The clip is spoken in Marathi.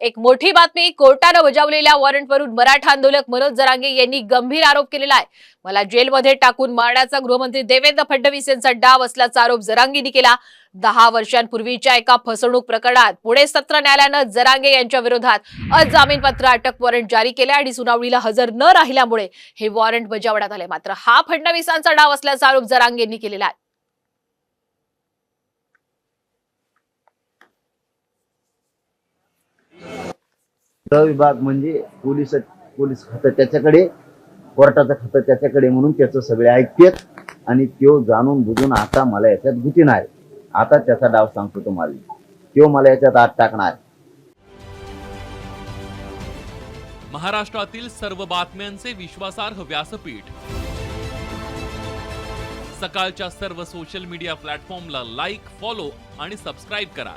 एक मोठी बातमी कोर्टानं बजावलेल्या वॉरंटवरून मराठा आंदोलक मनोज जरांगे यांनी गंभीर आरोप केलेला आहे. मला जेलमध्ये टाकून मारण्याचा गृहमंत्री देवेंद्र फडणवीस यांचा डाव असल्याचा आरोप जरांगेनी केला. दहा वर्षांपूर्वीच्या एका फसवणूक प्रकरणात पुणे सत्र न्यायालयानं जरांगे यांच्या विरोधात अजामीनपत्र अटक वॉरंट जारी केले आणि सुनावणीला हजर न राहिल्यामुळे हे वॉरंट बजावण्यात आले मात्र हा फडणवीसांचा डाव असल्याचा आरोप जरांगेंनी केलेला आहे. विभाग म्हणजे पोलीस पोलीस खातं त्याच्याकडे कोर्टाचं खातं त्याच्याकडे म्हणून त्याचं सगळे ऐकतेत आणि त्यो जाणून बुजून आता मला याच्यात गुती नाही. आता त्याचा डाव सांगतो तुम्हाला. त्यो मला याच्यात आत टाकणार. महाराष्ट्रातील सर्व बातम्यांचे विश्वासार्ह व्यासपीठ. सकाळच्या सर्व सोशल मीडिया प्लॅटफॉर्मला लाईक फॉलो आणि सबस्क्राईब करा.